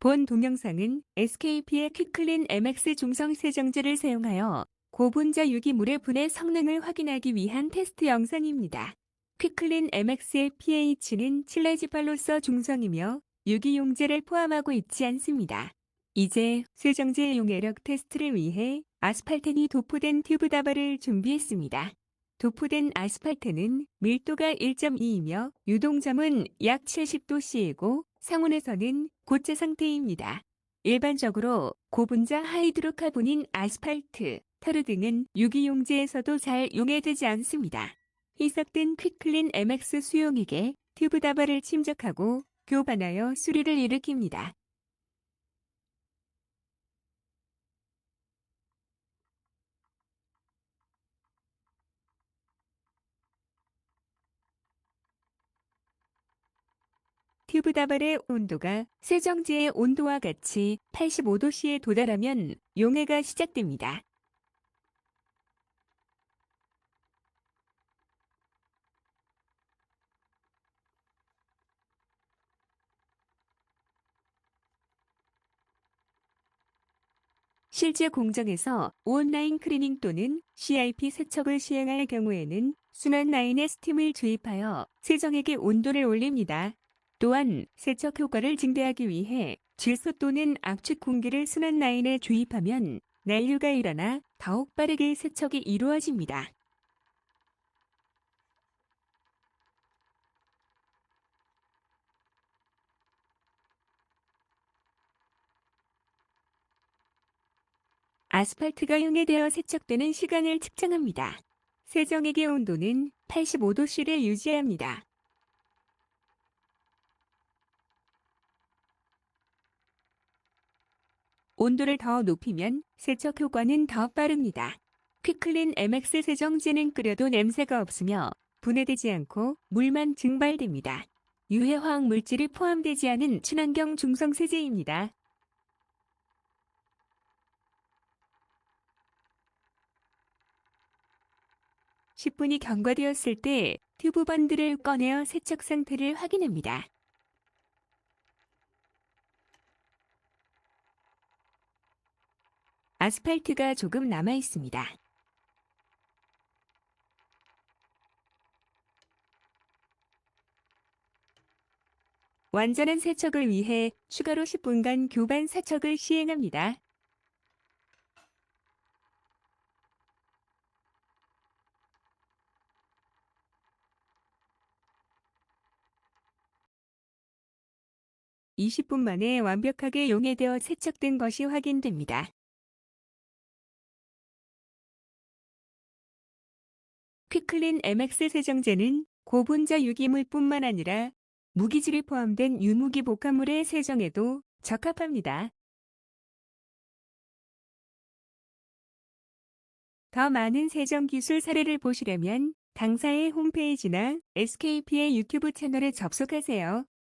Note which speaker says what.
Speaker 1: 본 동영상은 SKP의 퀵클린 MX 중성 세정제를 사용하여 고분자 유기물의 분해 성능을 확인하기 위한 테스트 영상입니다. 퀵클린 MX의 pH는 칠레지팔로서 중성이며 유기용제를 포함하고 있지 않습니다. 이제 세정제 용해력 테스트를 위해 아스팔텐이 도포된 튜브 다발을 준비했습니다. 도포된 아스팔텐은 밀도가 1.2이며 유동점은 약 70도씨이고 상온에서는 고체 상태입니다. 일반적으로 고분자 하이드로카본인 아스팔트, 타르 등은 유기용제에서도 잘 용해되지 않습니다. 희석된 퀵클린 MX 수용액에 튜브 다발을 침적하고 교반하여 수리를 일으킵니다. 튜브 다발의 온도가 세정제의 온도와 같이 85도씨에 도달하면 용해가 시작됩니다. 실제 공정에서 온라인 클리닝 또는 CIP 세척을 시행할 경우에는 순환 라인에 스팀을 주입하여 세정액의 온도를 올립니다. 또한 세척 효과를 증대하기 위해 질소 또는 압축 공기를 순환 라인에 주입하면 난류가 일어나 더욱 빠르게 세척이 이루어집니다. 아스팔트가 용해되어 세척되는 시간을 측정합니다. 세정액의 온도는 85도씨를 유지합니다. 온도를 더 높이면 세척 효과는 더 빠릅니다. 퀵클린 MX 세정제는 끓여도 냄새가 없으며 분해되지 않고 물만 증발됩니다. 유해 화학 물질이 포함되지 않은 친환경 중성 세제입니다. (10분이) 경과되었을 때 튜브 번들을 꺼내어 세척 상태를 확인합니다. 아스팔트가 조금 남아 있습니다. 완전한 세척을 위해 추가로 10분간 교반 세척을 시행합니다. (20분) 만에 완벽하게 용해되어 세척된 것이 확인됩니다. 퀵클린 MX 세정제는 고분자 유기물뿐만 아니라 무기질이 포함된 유무기 복합물의 세정에도 적합합니다. 더 많은 세정 기술 사례를 보시려면 당사의 홈페이지나 SKP의 유튜브 채널에 접속하세요.